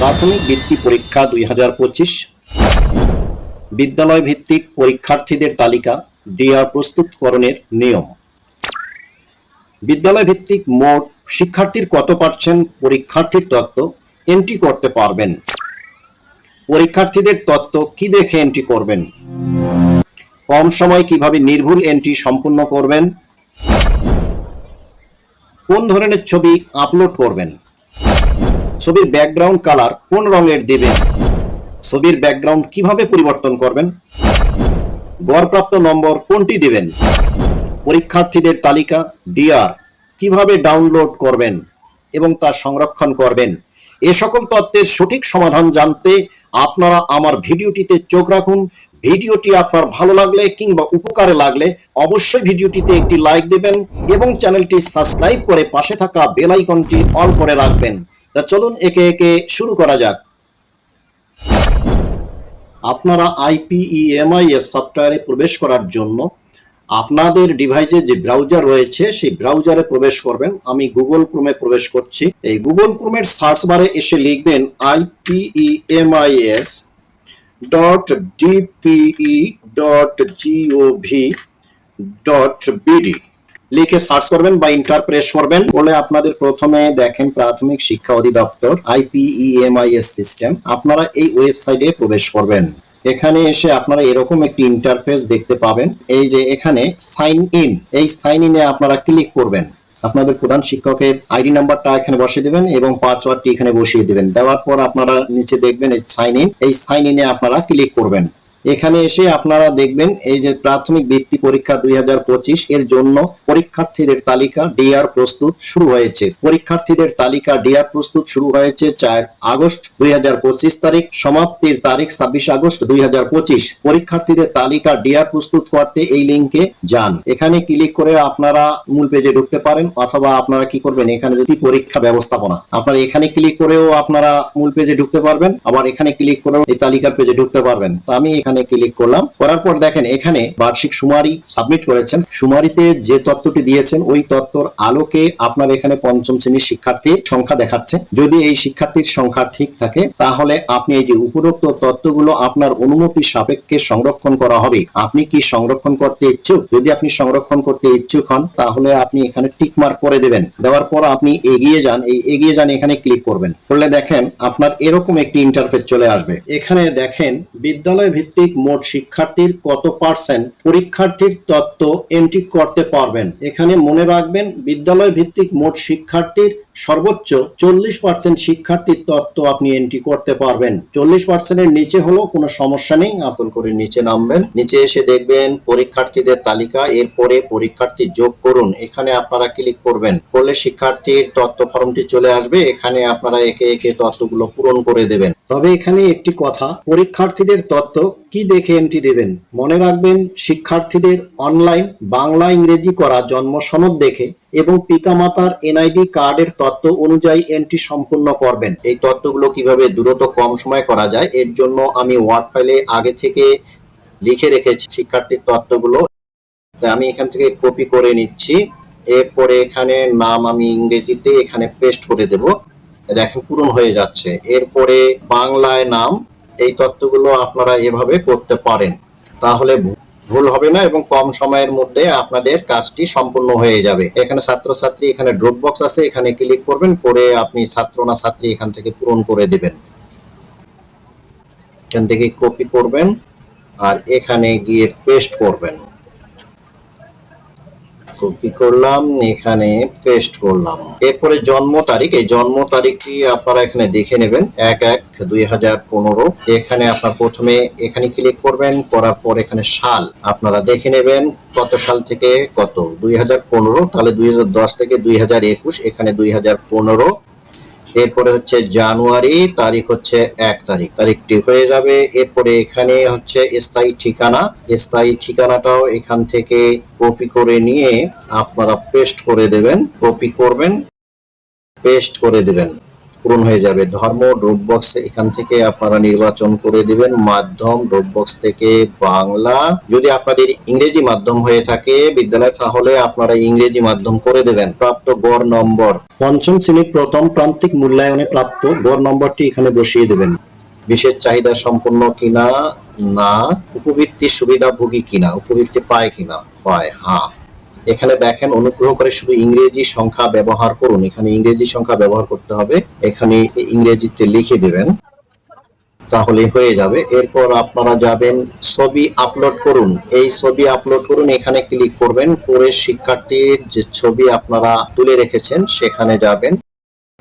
প্রাথমিক বৃত্তি পরীক্ষা দুই হাজার পঁচিশ। বিদ্যালয় ভিত্তিক পরীক্ষার্থীদের তালিকা ডিআর প্রস্তুতকরণের নিয়ম। বিদ্যালয় ভিত্তিক মোট শিক্ষার্থীর কত পার্সেন্ট পরীক্ষার্থীর তত্ত্ব এন্ট্রি করতে পারবেন? পরীক্ষার্থীদের তত্ত্ব কি দেখে এন্ট্রি করবেন? কম সময় কীভাবে নির্ভুল এন্ট্রি সম্পূর্ণ করবেন? কোন ধরনের ছবি আপলোড করবেন? ছবির ব্যাকগ্রাউন্ড কালার কোন রঙের দেবেন ছবির ব্যাকগ্রাউন্ড কীভাবে পরিবর্তন করবেন? গড়প্রাপ্ত নম্বর কোনটি দেবেন? পরীক্ষার্থীদের তালিকা ডিআর কীভাবে ডাউনলোড করবেন এবং তা সংরক্ষণ করবেন? এ সকল তত্ত্বের সঠিক সমাধান জানতে আপনারা আমার ভিডিওটিতে চোখ রাখুন। ভিডিওটি আপনার ভালো লাগলে কিংবা উপকারে লাগলে অবশ্যই ভিডিওটিতে একটি লাইক দেবেন এবং চ্যানেলটি সাবস্ক্রাইব করে পাশে থাকা বেল আইকনটি অন করে রাখবেন। তা চলুন একে একে শুরু করা যাক। আপনারা আইপিইএমআইএস সফটওয়্যারে প্রবেশ করার জন্য আপনাদের ডিভাইসে যে ব্রাউজার রয়েছে, সেই ব্রাউজারে প্রবেশ করবেন। আমি গুগল ক্রোমে প্রবেশ করছি। এই গুগল ক্রোমের সার্চ বারে এসে লিখবেন IPEMIS dot DPE dot GOV dot BD. লিখে সার্চ করবেন বা ইন্টার প্রেস করবেন। বলে আপনাদের প্রথমে দেখেন প্রাথমিক শিক্ষা অধিদপ্তর আইপিইএমআইএস সিস্টেম আপনারা এই ওয়েবসাইটে প্রবেশ করবেন। এখানে এসে আপনারা এরকম একটি ইন্টারফেস দেখতে পাবেন। এই যে এখানে সাইন ইন এই সাইন ইনে আপনারা ক্লিক করবেন। আপনাদের প্রধান শিক্ষকের আইডি নাম্বারটা এখানে বসিয়ে দিবেন এবং পাসওয়ার্ডটি এখানে বসিয়ে দিবেন। দেওয়ার পর আপনারা নিচে দেখবেন এই সাইন ইন এই সাইন ইনে আপনারা ক্লিক করবেন। এখানে এসে আপনারা দেখবেন এই যে প্রাথমিক বৃত্তি পরীক্ষা দুই হাজার পঁচিশ এর জন্য পরীক্ষার্থীদের তালিকা ডিআর প্রস্তুত শুরু হয়েছে। পরীক্ষার্থীদের তালিকা ডিআর প্রস্তুত শুরু হয়েছে চার আগস্ট দুই হাজার পঁচিশ তারিখ, সমাপ্তির তারিখ ছাব্বিশ আগস্ট দুই হাজার পঁচিশ। পরীক্ষার্থীদের তালিকা ডিআর প্রস্তুত করতে এই লিঙ্কে যান। এখানে ক্লিক করে আপনারা মূল পেজে ঢুকতে পারেন অথবা আপনারা কি করবেন, এখানে যদি পরীক্ষা ব্যবস্থাপনা, আপনারা এখানে ক্লিক করেও আপনারা মূল পেজে ঢুকতে পারবেন, আবার এখানে ক্লিক করেও এই তালিকার পেজে ঢুকতে পারবেন। তো আমি এখানে ক্লিক করলাম। করার পর দেখেন এখানে বার্ষিক সুমারি সাবমিট করেছেন। সুমারিতে যে তত্ত্বটি দিয়েছেন, ওই তত্ত্বর আলোকে আপনার এখানে পঞ্চম শ্রেণির শিক্ষার্থীর সংখ্যা দেখাচ্ছে। যদি এই শিক্ষার্থীর সংখ্যা ঠিক থাকে, তাহলে আপনি এই যে উপরোক্ত তত্ত্বগুলো আপনার অনুমতি সাপেক্ষে সংরক্ষণ করা হবে। আপনি কি সংরক্ষণ করতে ইচ্ছুক? যদি আপনি সংরক্ষণ করতে ইচ্ছুক হন, তাহলে আপনি এখানে টিক মার্ক করে দেবেন। দেওয়ার পর আপনি এগিয়ে যান। এই এগিয়ে যান, এখানে ক্লিক করবেন। করলে দেখেন আপনার এরকম একটি ইন্টারফেস চলে আসবে। এখানে দেখেন বিদ্যালয় ভিত্তিক মোট শিক্ষার্থীর কত পার্সেন্ট পরীক্ষার্থীর তত্ত্ব এন্ট্রি করতে পারবেন? এখানে মনে রাখবেন বিদ্যালয় ভিত্তিক মোট শিক্ষার্থীর সর্বোচ্চ চল্লিশ পার্সেন্ট শিক্ষার্থীর তত্ত্ব আপনি এন্ট্রি করতে পারবেন। চল্লিশ পার্সেন্টের নিচে হলো কোনো সমস্যা নেই, আপন করে নিচে নামবেন। নিচে এসে দেখবেন, পরীক্ষার্থীদের তালিকা, এরপরে পরীক্ষার্থী যোগ করুন। এখানে আপনারা ক্লিক করবেন। করলে শিক্ষার্থীর তত্ত্ব ফর্মটি চলে আসবে। এখানে আপনারা একে একে তত্ত্বগুলো পূরণ করে দেবেন। তবে এখানে একটি কথা, পরীক্ষার্থীদের তত্ত্ব কি দেখে এন্ট্রি দেবেন? মনে রাখবেন, শিক্ষার্থীদের অনলাইন বাংলা ইংরেজি করা জন্ম সনদ দেখে এবং পিতামাতার এনআইডি কার্ডের তত্ত্ব অনুযায়ী এন্ট্রি সম্পূর্ণ করবেন। এই তত্ত্বগুলো কীভাবে দ্রুত কম সময় করা যায়, এর জন্য আমি ওয়ার্ড ফাইলে আগে থেকে লিখে রেখেছি শিক্ষার্থীর তত্ত্বগুলো আমি এখান থেকে কপি করে নিচ্ছি। এরপরে এখানে নাম আমি ইংরেজিতে এখানে পেস্ট করে দেব। দেখেন, পূরণ হয়ে যাচ্ছে। এরপরে বাংলায় নাম এই তত্ত্বগুলো আপনারা এভাবে করতে পারেন। তাহলে ভুল হবে না এবং কম সময়ের মধ্যে আপনাদের কাজটি সম্পূর্ণ হয়ে যাবে। এখানে ছাত্রছাত্রী, এখানে ড্রপ বক্স আছে, এখানে ক্লিক করবেন, করে আপনি ছাত্র না ছাত্রী এখান থেকে পূরণ করে দেবেন। এখান থেকে কপি করবেন আর এখানে গিয়ে পেস্ট করবেন। কপি করলাম, এখানে পেস্ট করলাম। এরপরে জন্ম তারিখ, এই জন্ম তারিখটি আপনারা এখানে দেখে নেবেন। এক এক দুই হাজার পনেরো। এখানে আপনার প্রথমে এখানে ক্লিক করবেন, করার পর এখানে সাল আপনারা দেখে নেবেন কত সাল থেকে কত। দুই হাজার পনেরো, তাহলে দুই হাজার দশ থেকে দুই হাজার একুশ, এখানে দুই হাজার পনেরো। এরপরে হচ্ছে জানুয়ারি, তারিখ হচ্ছে এক তারিখ। তারিখটি হয়ে যাবে। এরপরে এখানে হচ্ছে স্থায়ী ঠিকানা। স্থায়ী ঠিকানাটাও এখান থেকে কপি করে নিয়ে আপনারা পেস্ট করে দেবেন কপি করবেন পেস্ট করে দেবেন। পূরণ হয়ে যাবে। ধর্ম ড্রপ বক্স এখান থেকে আপনারা নির্বাচন করে দিবেন। মাধ্যম ড্রপ বক্স থেকে বাংলা। যদি আপনাদের ইংরেজি মাধ্যম হয়ে থাকে, বিদ্যালয়, তাহলে আপনারা ইংরেজি মাধ্যম করে দেবেন। প্রাপ্ত গড় নম্বর। পঞ্চম শ্রেণির প্রথম প্রান্তিক মূল্যায়নে প্রাপ্ত গড় নম্বরটি এখানে বসিয়ে দেবেন। বিশেষ চাহিদা সম্পন্ন কিনা? না। উপবৃত্তির সুবিধাভোগী কিনা? উপবৃত্তি পায় কিনা? পায় হ্যাঁ। এখানে দেখেন, অনুগ্রহ করে শুধু ইংরেজি সংখ্যা ব্যবহার করুন। এখানে ইংরেজি সংখ্যা ব্যবহার করতে হবে। এখানে ইংরেজিতে লিখে দেবেন, তাহলে হয়ে যাবে। এরপর আপনারা যাবেন, ছবি আপলোড করুন। এই ছবি আপলোড করুন, এখানে ক্লিক করবেন, করে শিক্ষার্থীর যে ছবি আপনারা তুলে রেখেছেন, সেখানে যাবেন।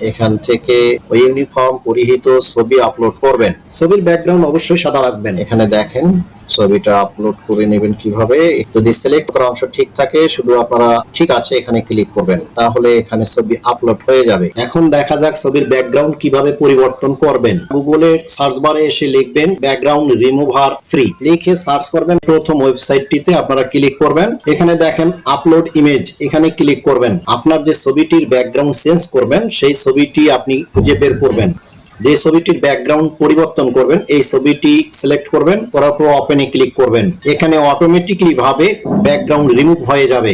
এখান থেকে ইউনিফর্ম পরিহিত ছবি আপলোড করবেন। ছবির ব্যাকগ্রাউন্ড অবশ্যই সাদা রাখবেন। এখানে দেখেন ছবিটা আপলোড করে নেবেন কীভাবে? যদি সিলেক্ট করা অংশ ঠিক থাকে, শুধু আপনারা ঠিক আছে এখানে ক্লিক করবেন, তাহলে এখানে ছবি আপলোড হয়ে যাবে। এখন দেখা যাক ছবির ব্যাকগ্রাউন্ড কীভাবে পরিবর্তন করবেন। গুগলের সার্চ বারে এসে লিখবেন ব্যাকগ্রাউন্ড রিমুভার ফ্রি লিখে সার্চ করবেন, প্রথম ওয়েবসাইটটিতে আপনারা ক্লিক করবেন। এখানে দেখেন আপলোড ইমেজ এখানে ক্লিক করবেন। আপনার যে ছবিটির ব্যাকগ্রাউন্ড চেঞ্জ করবেন, সেই ছবিটি আপনি খুঁজে বের করবেন। যে ছবিটির ব্যাকগ্রাউন্ড পরিবর্তন করবেন, এই ছবিটি সিলেক্ট করবেন, করার পর ওপেনে ক্লিক করবেন। এখানে অটোমেটিকলি ভাবে ব্যাকগ্রাউন্ড রিমুভ হয়ে যাবে।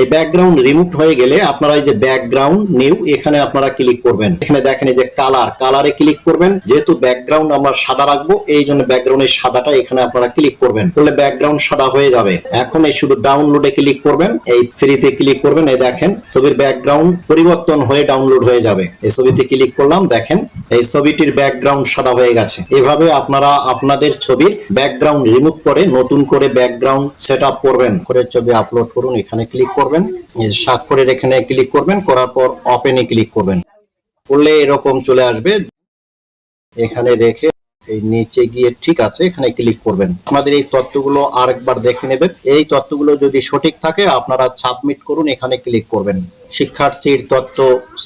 এই ব্যাকগ্রাউন্ড রিমুভ হয়ে গেলে আপনারা এই যে ব্যাকগ্রাউন্ড নিউ এখানে আপনারা ক্লিক করবেন। এখানে দেখেন এই যে কালার কালারে ক্লিক করবেন। যেহেতু ব্যাকগ্রাউন্ড আমরা সাদা রাখব, এই জন্য ব্যাকগ্রাউন্ডের সাদাটা এখানে আপনারা ক্লিক করবেন। করলে ব্যাকগ্রাউন্ড সাদা হয়ে যাবে। এখন এই শুধু ডাউনলোডে ক্লিক করবেন। এই ফ্রিতে ক্লিক করবেন। এই দেখেন, ছবির ব্যাকগ্রাউন্ড পরিবর্তন হয়ে ডাউনলোড হয়ে যাবে। এই ছবিতে ক্লিক করলাম, দেখেন, এই ছবিটির ব্যাকগ্রাউন্ড সাদা হয়ে গেছে। এভাবে আপনারা আপনাদের ছবির ব্যাকগ্রাউন্ড রিমুভ করে নতুন করে ব্যাকগ্রাউন্ড সেট আপ করবেন। করে ছবি আপলোড করুন, এখানে ক্লিক করবেন। স্বাক্ষরের এখানে ক্লিক করবেন, করার পর ওপেনে ক্লিক করবেন। করলে এরকম চলে আসবে। এখানে রেখে এই নিচে গিয়ে ঠিক আছে, এখানে ক্লিক করবেন। আমাদের এই তথ্যগুলো আরেকবার দেখে নেবেন। এই তথ্যগুলো যদি সঠিক থাকে, আপনারা সাবমিট করুন, এখানে ক্লিক করবেন। শিক্ষার্থীর তথ্য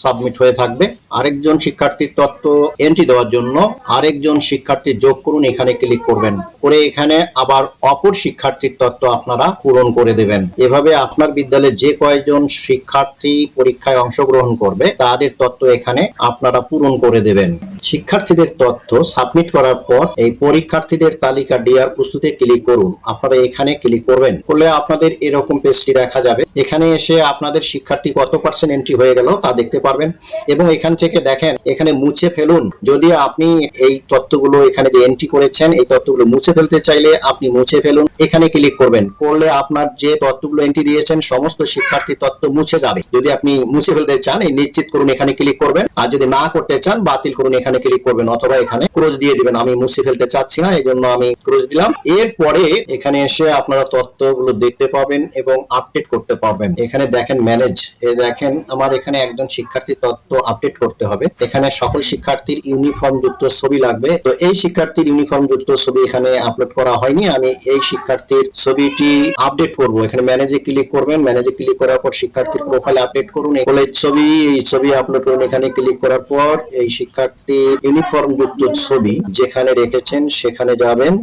সাবমিট হয়ে থাকবে। আরেকজন শিক্ষার্থীর তথ্য এন্ট্রি দেওয়ার জন্য আরেকজন শিক্ষার্থী যোগ করুন, এখানে ক্লিক করবেন। করে এখানে আবার অপর শিক্ষার্থীর তথ্য আপনারা পূরণ করে দেবেন। এভাবে আপনার বিদ্যালয়ে যে কয়েকজন শিক্ষার্থী পরীক্ষায় অংশগ্রহণ করবে, তাদের তথ্য এখানে আপনারা পূরণ করে দেবেন। শিক্ষার্থীদের তথ্য সাবমিট করার পর এই পরীক্ষার্থীদের তালিকা দেওয়ার প্রস্তুতে ক্লিক করুন। আপনারা এখানে ক্লিক করবেন। করলে আপনাদের এরকম পেজটি দেখা যাবে। এখানে এসে আপনাদের শিক্ষার্থী কত পার্সেন্ট এন্ট্রি হয়ে গেল তা দেখতে পারবেন। এবং এখান থেকে দেখেন, এখানে মুছে ফেলুন। যদি আপনি এই তথ্যগুলো এখানে যে এন্ট্রি করেছেন, এই তথ্যগুলো মুছে ফেলতে চাইলে আপনি মুছে ফেলুন। এখানে ক্লিক করবেন। করলে আপনার যে তথ্যগুলো এন্ট্রি দিয়েছেন, সমস্ত শিক্ষার্থীর তথ্য মুছে যাবে। যদি আপনি মুছে ফেলতে চান, এই নিশ্চিত করুন এখানে ক্লিক করবেন। আর যদি না করতে চান, বাতিল করুন এখানে ক্লিক করবেন অথবা এখানে ক্রোজ দিয়ে দিবেন আমি মুছে ফেলতে চাচ্ছি না এই জন্য আমি ক্রোজ দিলাম। এরপরে এখানে এসে আপনারা তথ্যগুলো দেখতে পাবেন এবং আপডেট করতে পারবেন। এখানে দেখেন ম্যানেজ এ দেখেন, আমার এখানে একজন শিক্ষার্থীর তথ্য আপডেট করতে হবে। এখানে সকল শিক্ষার্থীর ইউনিফর্ম যুক্ত ছবি লাগবে। তো এই শিক্ষার্থীর ইউনিফর্ম যুক্ত ছবি এখানে আপলোড করা হয়নি। আমি এই শিক্ষার্থীর ছবিটি আপডেট করব। এখানে ম্যানেজে ক্লিক করবেন। ম্যানেজে ক্লিক করার পর শিক্ষার্থীর প্রোফাইল আপডেট করুন। কলেজ ছবি, এই ছবি আপলোড করুন। এখানে ক্লিক করার পর এই শিক্ষার্থীর ইউনিফর্ম যুক্ত ছবি যেখানে রেখেছেন, সেখানে যাবেন।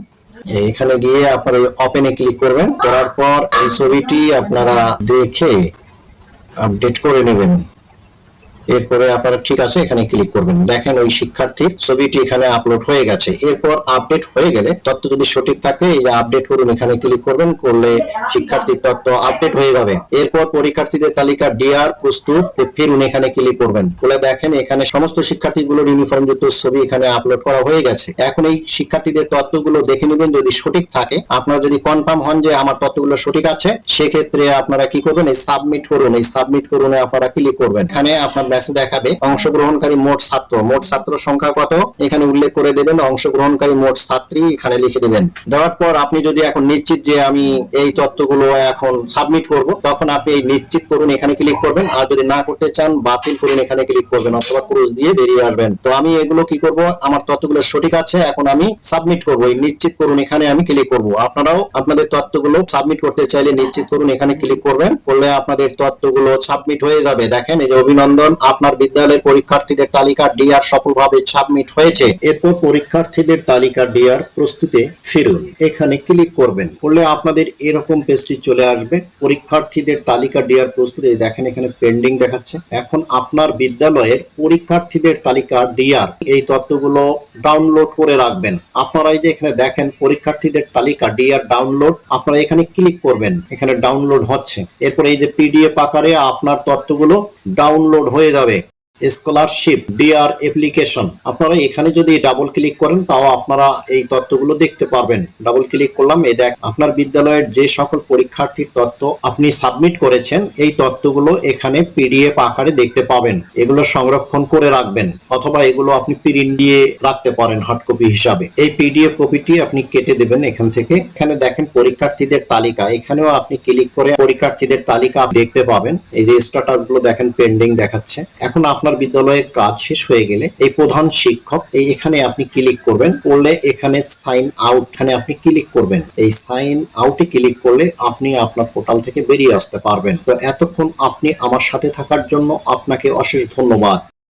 এখানে গিয়ে আপনারা ওপেনে ক্লিক করবেন। করার পর এই ছবিটি আপনারা দেখে আপডেট করে নেবেন। এরপরে আপনারা ঠিক আছে, এখানে ক্লিক করবেন। দেখেন ওই শিক্ষার্থীর ছবিটি এখানে আপলোড হয়ে গেছে। এরপর আপডেট হয়ে গেলে তথ্য যদি সঠিক থাকে, এই যে আপডেট করুন, এখানে ক্লিক করবেন, করলে শিক্ষার্থীর তথ্য আপডেট হয়ে যাবে। এরপর পরীক্ষার্থীদের তালিকা ডিআর প্রস্তুত ফিরুন এখানে ক্লিক করবেন। বলে দেখেন, এখানে সমস্ত শিক্ষার্থীগুলোর ইউনিফর্ম যুক্ত ছবি এখানে আপলোড করা হয়ে গেছে। এখন এই শিক্ষার্থীদের তথ্যগুলো দেখে নেবেন, যদি সঠিক থাকে। আপনারা যদি কনফার্ম হন যে আমার তথ্যগুলো সঠিক আছে, সেক্ষেত্রে আপনারা কি করবেন, এই সাবমিট করুন। এই সাবমিট করুন আপনারা ক্লিক করবেন। এখানে আপনার মেসেজ দেখাবে। অংশগ্রহণকারী মোট ছাত্র। মোট ছাত্র সংখ্যা কত? এখানে উল্লেখ করে দেবেন, অংশগ্রহণকারী মোট ছাত্রী এখানে লিখে দেবেন। দেওয়ার পর আপনি যদি এখন নিশ্চিত যে আমি এই তথ্যগুলো এখন সাবমিট করব, তখন আপনি এই নিশ্চিত করুন, এখানে ক্লিক করবেন। আর যদি না করতে চান, বাতিল করুন, এখানে ক্লিক করবেন, অথবা ক্রুজ দিয়ে বেরিয়ে আসবেন। তো আমি এগুলো কি করব? আমার তথ্যগুলো সঠিক আছে, এখন আমি সাবমিট করব। এই নিশ্চিত করুন, এখানে আমি ক্লিক করব। আপনারাও আপনাদের তথ্যগুলো সাবমিট করতে চাইলে নিশ্চিত করুন, এখানে ক্লিক করবেন। করলে আপনাদের তথ্যগুলো সাবমিট হয়ে যাবে। দেখেন, এই যে অভিনন্দন আপনার বিদ্যালয়ের পরীক্ষার্থীদের তালিকা ডিআর সফলভাবে সাবমিট হয়েছে। এরপর পরীক্ষার্থীদের তালিকা ডিআর প্রস্তুতে ফিরুন। এখানে ক্লিক করবেন। করলে আপনাদের এরকম পেজটি চলে আসবে। পরীক্ষার্থীদের তালিকা ডিআর প্রস্তুতে দেখেন এখানে পেন্ডিং দেখাচ্ছে। এখন আপনার বিদ্যালয়ের পরীক্ষার্থীদের তালিকা ডিআর এই তথ্যগুলো ডাউনলোড করে রাখবেন। আপনারা এই যে এখানে দেখেন, পরীক্ষার্থীদের তালিকা ডিআর ডাউনলোড আপনারা এখানে ক্লিক করবেন। এখানে ডাউনলোড হচ্ছে। এরপর এই যে পিডিএফ আকারে আপনার তথ্যগুলো ডাউনলোড হয়ে যাবে স্কলারশিপ ডিআর অ্যাপ্লিকেশন আপনারা এখানে যদি ডাবল ক্লিক করেন, তাও আপনারা এই তথ্যগুলো দেখতে পারবেন। ডাবল ক্লিক করলাম, এই দেখ, আপনার বিদ্যালয়ের যে সকল পরীক্ষার্থীর তথ্য আপনি সাবমিট করেছেন, এই তথ্যগুলো এখানে পিডিএফ আকারে দেখতে পাবেন। এগুলো সংরক্ষণ করে রাখবেন, অথবা এগুলো আপনি প্রিন্ট দিয়ে রাখতে পারেন হার্ড কপি হিসাবে। এই পিডিএফ কপিটি আপনি কেটে দেবেন এখান থেকে। এখানে দেখেন পরীক্ষার্থীদের তালিকা। এখানেও আপনি ক্লিক করে পরীক্ষার্থীদের তালিকা দেখতে পাবেন। এই যে স্ট্যাটাসগুলো দেখেন পেন্ডিং দেখাচ্ছে। এখন আপনার বিদ্যালয়ের কাজ শেষ হয়ে গেলে এই প্রধান শিক্ষক, এই এখানে আপনি ক্লিক করবেন, করলে এখানে সাইন আউট এখানে আপনি ক্লিক করবেন। এই সাইন আউটে ক্লিক করলে আপনি আপনার পোর্টাল থেকে বেরিয়ে আসতে পারবেন। তো এতক্ষণ আপনি আমার সাথে থাকার জন্য আপনাকে অশেষ ধন্যবাদ।